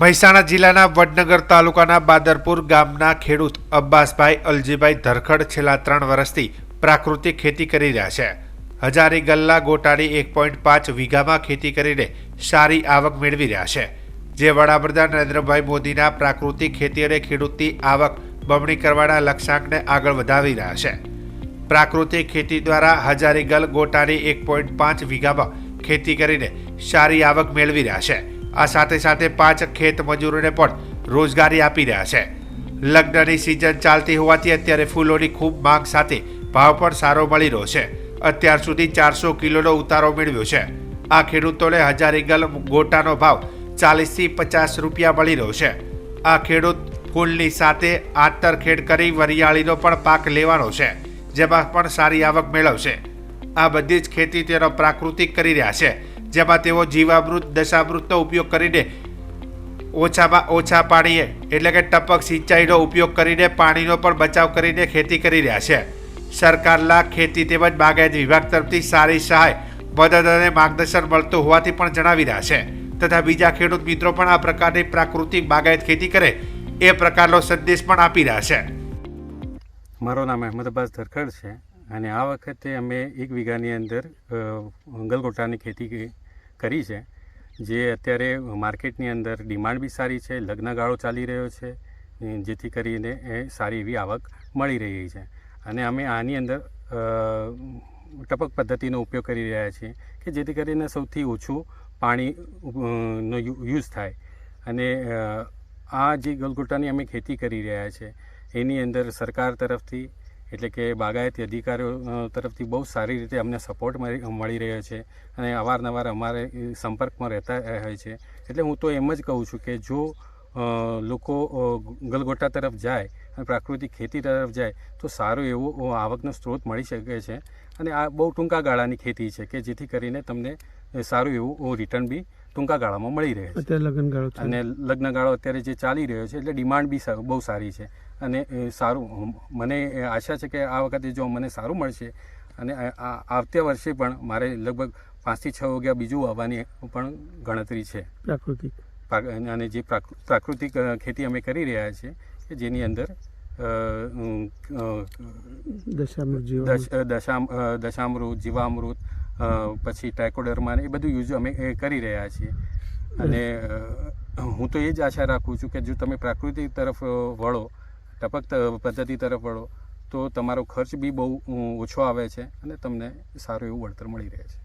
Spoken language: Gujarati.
મહેસાણા જિલ્લાના વડનગર તાલુકાના બાદરપુર ગામના ખેડૂત અબ્બાસભાઈ અલજીભાઈ ધરખડ છેલ્લા ત્રણ વર્ષથી પ્રાકૃતિક ખેતી કરી રહ્યા છે. હજારી ગલ્લા ગોટાળી એક પોઈન્ટ પાંચ વીઘામાં ખેતી કરીને સારી આવક મેળવી રહ્યા છે. જે વડાપ્રધાન નરેન્દ્રભાઈ મોદીના પ્રાકૃતિક ખેતી અને ખેડૂતની આવક બમણી કરવાના લક્ષ્યાંકને આગળ વધાવી રહ્યા છે. પ્રાકૃતિક ખેતી દ્વારા હજારી ગલ ગોટાળી એક પોઈન્ટ પાંચ વીઘામાં ખેતી કરીને સારી આવક મેળવી રહ્યા છે. આ સાથે સાથે પાંચ ખેત મજૂરોને પણ રોજગારી આપી રહ્યા છે. લગ્નની સિઝન ચાલતી હોવાથી અત્યારે ફૂલોની ખૂબ માંગ સાથે ભાવ પણ સારો મળી રહ્યો છે. અત્યાર સુધી ચારસો કિલોનો ઉતારો મેળવ્યો છે. આ ખેડૂતોને હજારી ગલ ગોટાનો ભાવ ચાલીસથી પચાસ રૂપિયા મળી રહ્યો છે. આ ખેડૂત ફૂલની સાથે આંતરખેડ કરી વરિયાળીનો પણ પાક લેવાનો છે, જેમાં પણ સારી આવક મેળવશે. આ બધી જ ખેતી તેનો પ્રાકૃતિક કરી રહ્યા છે. જેમાં તેઓ જીવામૃત, દશામૃતનો ઉપયોગ કરીને ઓછામાં ઓછા પાણીએ, એટલે કે ટપક સિંચાઈનો ઉપયોગ કરીને પાણીનો પણ બચાવ કરીને ખેતી કરી રહ્યા છે. સરકારના ખેતી તેમજ બાગાયત વિભાગ તરફથી સારી સહાય, મદદ અને માર્ગદર્શન મળતું હોવાથી પણ જણાવી રહ્યા છે. તથા બીજા ખેડૂત મિત્રો પણ આ પ્રકારની પ્રાકૃતિક બાગાયત ખેતી કરે એ પ્રકારનો સંદેશ પણ આપી રહ્યા છે. મારું નામ અહેમદ અબ્બાસ ધરખડ છે. અને આ વખતે અમે એક વીઘાની અંદર ગલગોટાની ખેતી કરી છે, જે અત્યારે માર્કેટની અંદર ડિમાન્ડ બી સારી છે લગ્નગાળો ચાલી રહ્યો છે જેથી કરીને એ સારી એવી આવક મળી રહી છે. અને અમે આની અંદર ટપક પદ્ધતિનો ઉપયોગ કરી રહ્યા છીએ કે જેથી કરીને સૌથી ઓછું પાણી નો યુઝ થાય. અને આ જે ગલગોટાની અમે ખેતી કરી રહ્યા છે, એની અંદર સરકાર તરફથી એટલે કે બાગાયતી અધિકારીઓ તરફથી બહુ સારી રીતે અમને સપોર્ટ મળી રહ્યો છે અને અવારનવાર અમારે સંપર્કમાં રહેતા હોય છે. એટલે હું તો એમ જ કહું છું કે જો લોકો ગલગોટા તરફ જાય અને પ્રાકૃતિક ખેતી તરફ જાય, તો સારો એવો આવકનો સ્ત્રોત મળી શકે છે. અને આ બહુ ટૂંકા ગાળાની ખેતી છે કે જેથી કરીને તમને સારું એવું રિટર્ન બી ટૂંકા ગાળામાં મળી રહે છે. અત્યારે લગ્ન ગાળો અને અત્યારે જે ચાલી રહ્યો છે એટલે ડિમાન્ડ બી બહુ સારી છે. અને સારું મને આશા છે કે આ વખતે જો મને સારું મળશે અને આવતા વર્ષે પણ મારે લગભગ પાંચથી છ વાગ્યા બીજું આવવાની પણ ગણતરી છે. પ્રાકૃતિક. પ્રા- અને જે પ્રાકૃ- પ્રાકૃતિક ખેતી અમે કરી રહ્યા છીએ કે જેની અંદર દશામૃત દશામૃત જીવામૃત પછી ટ્રાયકોડર્મા એ બધું યુઝ અમે કરી રહ્યા છીએ. અને હું તો એ જ આશા રાખું છું કે જો તમે પ્રાકૃતિક તરફ વળો ટપક પદ્ધતિ તરફ વળો, તો તમારો ખર્ચ બી બહુ ઓછો આવે છે અને તમને સારું એવું વળતર મળી રહે છે.